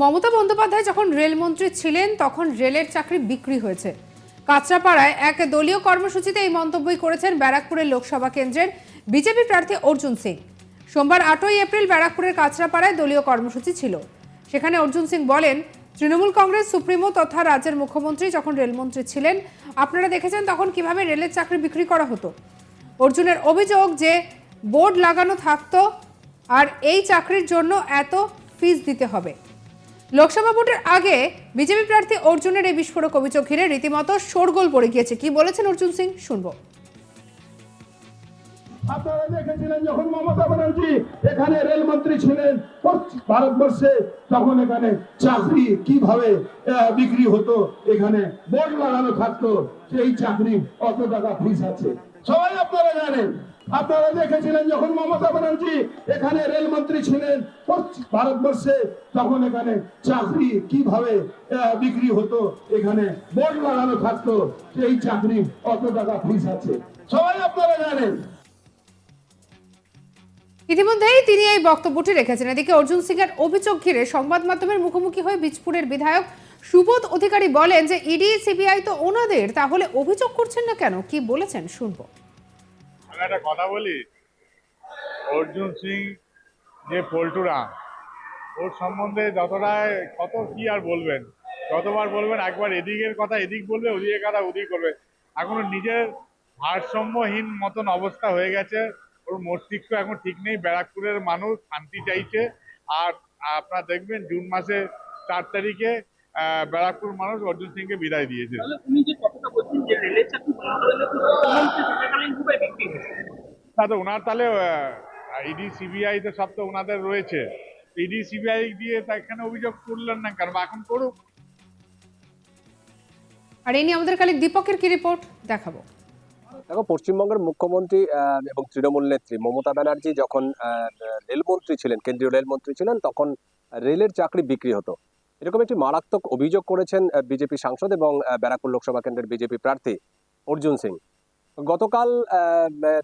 মমতা বন্দ্যোপাধ্যায় যখন রেলমন্ত্রী ছিলেন, তখন রেলের চাকরি বিক্রি হয়েছে। কাঁচরাপাড়ায় এক দলীয় কর্মসূচিতে এই মন্তব্যই করেছেন ব্যারাকপুরের লোকসভা কেন্দ্রের বিজেপি প্রার্থী অর্জুন সিং। সোমবার আটই এপ্রিল ব্যারাকপুরের কাঁচরাপাড়ায় দলীয় কর্মসূচি ছিল। সেখানে অর্জুন সিং বলেন, তৃণমূল কংগ্রেস, সুপ্রিমো তথা রাজ্যের মুখ্যমন্ত্রী যখন রেলমন্ত্রী ছিলেন, আপনারা দেখেছেন তখন কীভাবে রেলের চাকরি বিক্রি করা হতো। অর্জুনের অভিযোগ যে বোর্ড লাগানো থাকতো, আর এই চাকরির জন্য এত ফিস দিতে হবে। লোকসভা ভোটের আগে বিজেপি প্রার্থী অর্জুনের এই বিস্ফোরক অভিযোগ ঘিরে রীতিমতো শোরগোল পড়ে গিয়েছে। কি বলেছেন অর্জুন সিং? শুনব। আপনারা দেখেছিলেন যখন মমতা ব্যানার্জি এখানে ছিলেন ভারতবর্ষে, তখন এখানে চাকরি কীভাবে বিক্রি হতো, এখানে বোর্ড লাগানো থাকতো, সেই চাকরি অত টাকা ফিস আছে? সবাই আপনারা জানেন। আপনারা দেখেছিলেন যখন মমতা ব্যানার্জি এখানে রেলমন্ত্রী ছিলেন ভারতবর্ষে, তখন এখানে চাকরি কীভাবে বিক্রি হতো? এখানে বোর্ড লাগানো থাকতো সেই চাকরি অত টাকা ফিস আছে। সবাই আপনারা জানেন। ইতিমধ্যেই তিনি এই বক্তব্যটি রেখেছেন। এদিকে অর্জুন সিং এর অভিযোগ ঘিরে সংবাদ মাধ্যমের মুখোমুখি হয়ে বীজপুরের বিধায়ক সুবোধ অধিকারী বলেন যে ইডি, সিবিআই তো ওনাদের, তাহলে অভিযোগ করছেন না কেন? কি বলেছেন শুনব। একটা কথা বলি? অর্জুন সিং যে পল্টুরা ওর সম্বন্ধে যতটাই কত কি আর বলবেন? যতবার বলবেন, একবার এদিকের কথা এদিক বলবে, ওদিকের কথা ওদিক করবে। এখন নিজের ভারসাম্যহীন মতন অবস্থা হয়ে গেছে। ওর মস্তিষ্ক এখন ঠিক নেই, ব্যারাকপুরের মানুষ, শান্তি চাইছে। আর আপনারা দেখবেন, জুন মাসে চার তারিখে ব্যারাকপুর মানুষ অর্জুন সিংকে বিদায় দিয়েছে। উনি যে যে রেলের চাকরি বন্ধ গেছে মুখ্যমন্ত্রী থাকাকালীন খুবই বিক্রি হয়েছে। না তো ওনার তাহলে ইডি সিবিআই তো সব তো ওনাদের রয়েছে। ইডি সিবিআই দিয়ে তা এখানে অভিযোগ করলেন না কারণ এখন করুক। আর এই নিয়ে আমাদের কালে দীপকের কি রিপোর্ট দেখাবো। দেখো পশ্চিমবঙ্গের মুখ্যমন্ত্রী আহ, এবং তৃণমূল নেত্রী মমতা ব্যানার্জি যখন আহ, রেলমন্ত্রী ছিলেন কেন্দ্রীয় রেলমন্ত্রী ছিলেন তখন রেলের চাকরি বিক্রি হতো। এরকম একটি মারাত্মক অভিযোগ করেছেন বিজেপি সাংসদ এবং ব্যারাকপুর লোকসভা কেন্দ্রের বিজেপি প্রার্থী অর্জুন সিং। গতকাল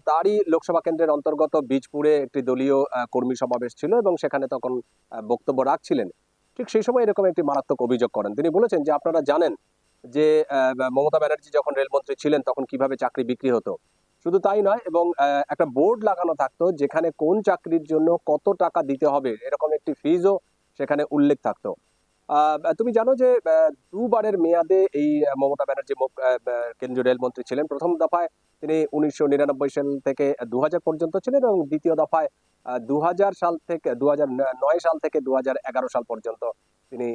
তারই লোকসভা কেন্দ্রের অন্তর্গত বীজপুরে একটি দলীয় কর্মী সমাবেশ ছিল এবং সেখানে তখন বক্তব্য রাখছিলেন। ঠিক সেই সময় এরকম একটি মারাত্মক অভিযোগ করেন। তিনি বলেছেন যে, আপনারা জানেন যে মমতা ব্যানার্জি যখন রেলমন্ত্রী ছিলেন, তখন কীভাবে চাকরি বিক্রি হতো? শুধু তাই নয়, এবং একটা বোর্ড লাগানো থাকতো যেখানে কোন চাকরির জন্য কত টাকা দিতে হবে, এরকম একটি ফিজও সেখানে উল্লেখ থাকতো। তুমি জানো যে দুবারের মেয়াদে এই মমতা ব্যানার্জি কেন্দ্রীয় রেলমন্ত্রী ছিলেন। প্রথম দফায় তিনি উনিশশো নিরানব্বই সাল থেকে দু হাজার পর্যন্ত ছিলেন এবং দ্বিতীয় দফায় দু হাজার সাল থেকে দু সাল থেকে দু হাজার এগারো সাল পর্যন্ত তিনি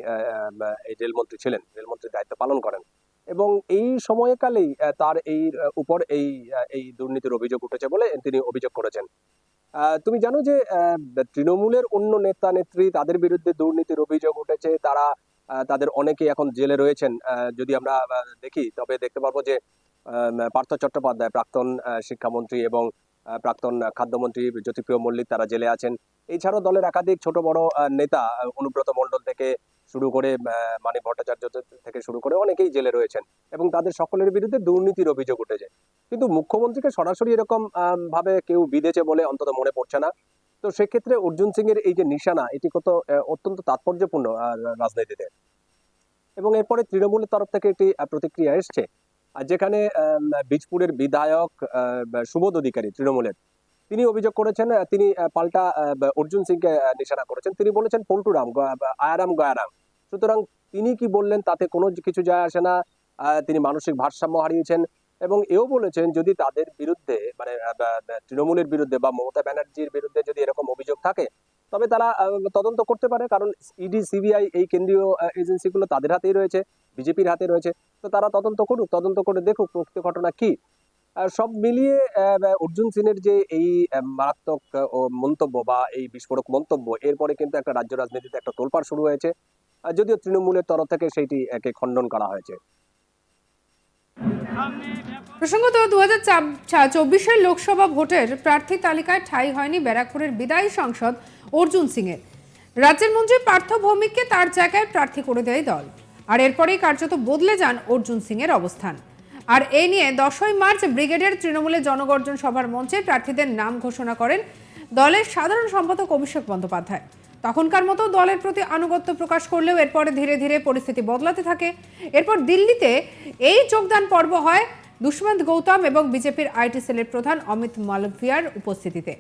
এই রেলমন্ত্রী ছিলেন। রেলমন্ত্রীর দায়িত্ব পালন করেন। এবং এই সময়কালেই তার এই উপর এই এই দুর্নীতির অভিযোগ উঠেছে বলে তিনি অভিযোগ করেছেন। তুমি জানো যে তৃণমূলের অন্য নেতা, নেত্রী তাদের বিরুদ্ধে দুর্নীতির অভিযোগ উঠেছে। তারা তাদের অনেকেই এখন জেলে রয়েছেন। যদি আমরা দেখি, তবে দেখতে পারব যে পার্থ চট্টোপাধ্যায়, প্রাক্তন শিক্ষামন্ত্রী এবং প্রাক্তন খাদ্যমন্ত্রী জ্যোতিপ্রিয় মল্লিক তারা জেলে আছেন। এছাড়াও দলের একাধিক ছোট বড় নেতা অনুব্রত মণ্ডল থেকে শুরু করে মানিক ভট্টাচার্য থেকে শুরু করে অনেকেই জেলে রয়েছেন এবং তাদের সকলের বিরুদ্ধে দুর্নীতির অভিযোগ উঠেছে কিন্তু মুখ্যমন্ত্রীকে সরাসরি এরকম ভাবে কেউ বিদেছে বলে অন্তত মনে পড়ছে না। তো সেক্ষেত্রে অর্জুন সিং এর এই যে নিশানা, এটি কত অত্যন্ত তাৎপর্যপূর্ণ রাজনীতিতে। এবং এরপরে তৃণমূলের তরফ থেকে একটি প্রতিক্রিয়া এসছে। আর যেখানে বীজপুরের বিধায়ক সুবোধ অধিকারী তৃণমূলের, তিনি অভিযোগ করেছেন তিনি পাল্টা অর্জুন সিংকে নিশানা করেছেন। তিনি বলেছেন পল্টুরাম গ- আয়ারাম গয়ারাম। সুতরাং তিনি কি বললেন তাতে কোনো কিছু যায় আসে না। তিনি মানসিক ভারসাম্য হারিয়েছেন এবং এও বলেছেন যদি তাদের বিরুদ্ধে মানে তৃণমূলের বিরুদ্ধে বা মমতা ব্যানার্জির বিরুদ্ধে যদি এরকম অভিযোগ থাকে তবে তারা তদন্ত করতে পারে, কারণ ইডি সিবিআই এই কেন্দ্রীয় এজেন্সিগুলো তাদের হাতেই রয়েছে বিজেপির হাতে রয়েছে। তো তারা তদন্ত করুক, তদন্ত করে দেখুক প্রকৃত ঘটনা কি। সব মিলিয়ে অর্জুন সিনের যে এই মারাত্মক মন্তব্য বা এই বিস্ফোরক মন্তব্য, এরপরে কিন্তু একটা রাজ্য রাজনীতিতে একটা তোলপাড় শুরু হয়েছে। যদিও তৃণমূলের তরফ থেকে সেইটি একে খণ্ডন করা হয়েছে। প্রসঙ্গত দু হাজার চব্বিশের লোকসভা ভোটের প্রার্থী তালিকায় ঠাঁই হয়নি ব্যারাকপুরের বিদায়ী সাংসদ অর্জুন সিংয়ের। রাজ্যের মন্ত্রী পার্থ ভৌমিককে তার জায়গায় প্রার্থী করে দেয় দল। আর এরপরেই কার্যত বদলে যান অর্জুন সিংয়ের অবস্থান। আর এই নিয়ে দশই মার্চ ব্রিগেডের তৃণমূলের জনগর্জন সভার মঞ্চে প্রার্থীদের নাম ঘোষণা করেন দলের সাধারণ সম্পাদক অভিষেক বন্দ্যোপাধ্যায়। তখনকার মতো দলের প্রতি আনুগত্য প্রকাশ করলেও এরপরে ধীরে ধীরে পরিস্থিতি বদলাতে থাকে। এরপর দিল্লিতে এই যোগদান পর্ব হয় দুষ্মন্ত গৌতম এবং বিজেপির আইটি সেলের প্রধান অমিত মালভিয়ার উপস্থিতিতে।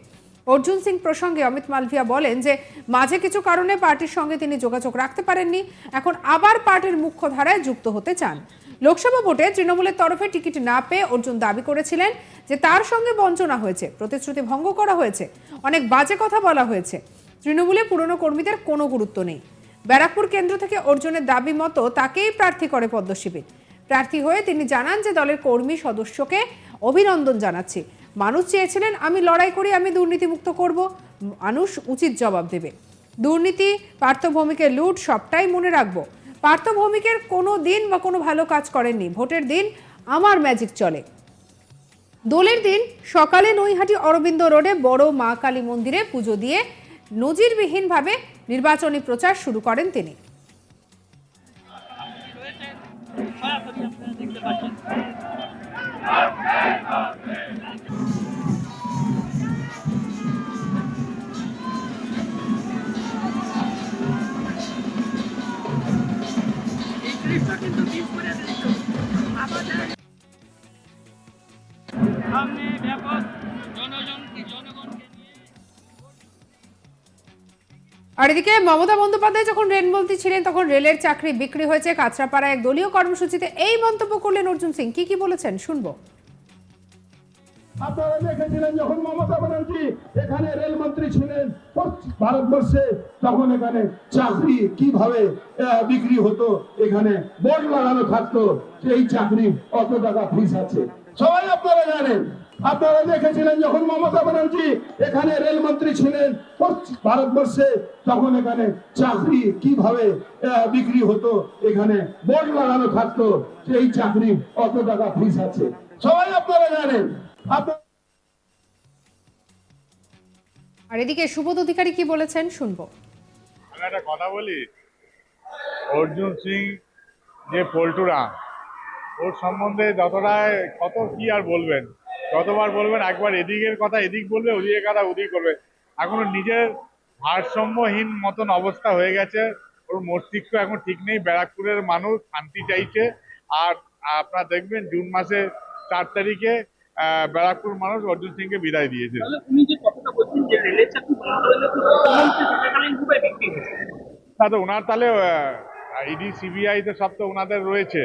অর্জুন সিং প্রসঙ্গে অমিত মালভিয়া বলেন যে, মাঝে কিছু কারণে পার্টির সঙ্গে তিনি যোগাযোগ রাখতে পারেননি, এখন আবার পার্টির মুখ্য ধারায় যুক্ত হতে চান। লোকসভা ভোটে তৃণমূলের তরফে টিকিট না পেয়ে অর্জুন দাবি করেছিলেন যে, তার সঙ্গে বঞ্চনা হয়েছে, প্রতিশ্রুতি ভঙ্গ করা হয়েছে, অনেক বাজে কথা বলা হয়েছে। তৃণমূলে পুরনো কর্মীদের কোনো গুরুত্ব নেই। ব্যারাকপুর কেন্দ্র থেকে অর্জুনের দাবি মতো তাকেই প্রার্থী করে পদ্মশিবির প্রার্থী হয়ে তিনি জানান যে, দলের কর্মী সদস্যকে অভিনন্দন জানাচ্ছি। মানুষ চেয়েছিলেন, আমি লড়াই করি, আমি দুর্নীতিমুক্ত করব। মানুষ উচিত জবাব দেবে। দুর্নীতি, পার্থভৌমিকের লুট, সবটাই মনে রাখব। পার্থভৌমিকের কোনো দিন বা কোনো ভালো কাজ করেননি। ভোটের দিন আমার ম্যাজিক চলে। দোলের দিন সকালে নৈহাটি অরবিন্দ রোডে বড় মা কালী মন্দিরে পুজো দিয়ে নজিরবিহীনভাবে নির্বাচনী প্রচার শুরু করেন তিনি। আর এদিকে মমতা বন্দ্যোপাধ্যায় যখন রেলমন্ত্রী ছিলেন, তখন রেলের চাকরি বিক্রি হয়েছে। কাঁচরাপাড়ায় এক দলীয় কর্মসূচিতে এই মন্তব্য করলেন অর্জুন সিং। কি কি বলেছেন? শুনব। আপনারা দেখেছিলেন যখন মমতা ব্যানার্জি এখানে রেলমন্ত্রী ছিলেন ভারতবর্ষে, তখন এখানে চাকরি কীভাবে বিক্রি হতো, এখানে বোর্ড লাগানো থাকতো এই চাকরি অত টাকা ফিস আছে? সবাই আপনারা জানেন। আপনারা দেখেছিলেন যখন মমতা ব্যানার্জি এখানে রেলমন্ত্রী ছিলেন ভারতবর্ষে, তখন এখানে চাকরি কীভাবে বিক্রি হতো, এখানে বোর্ড লাগানো থাকতো এই চাকরি অত টাকা ফিস আছে? সবাই আপনারা জানেন। আর এদিকে সুবোধ অধিকারী কি বলেছেন শুনব। আমি একটা কথা বলি। অর্জুন সিং যে পল্টুরা ওর সম্বন্ধে যতটা কত কি আর বলবেন যতবার বলবেন একবার এদিকের কথা এদিক বলবে ওদিকের কথা ওদিক করবে। এখন নিজের ভারসাম্যহীন মতন অবস্থা হয়ে গেছে। ওর মস্তিষ্ক এখন ঠিক নেই ব্যারাকপুরের মানুষ শান্তি চাইছে। আর আপনারা দেখবেন জুন মাসে চার তারিখে ব্যারাকপুর মানুষ অর্জুন সিংকে বিদায় দিয়েছে। তা তো ওনার তাহলে ইডি সিবিআই তো সব তো ওনাদের রয়েছে।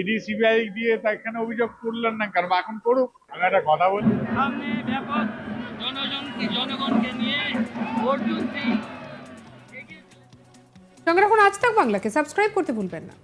ইডি সিবিআই দিয়ে তা এখানে অভিযোগ করলেন না কারণ এখন করুক। আমি একটা কথা বলি সামনে ব্যাপক জনজনকে জনগণকে নিয়ে অর্জুন সিং সঙ্গে রাখুন আজ তাক বাংলাকে। সাবস্ক্রাইব করতে ভুলবেন না।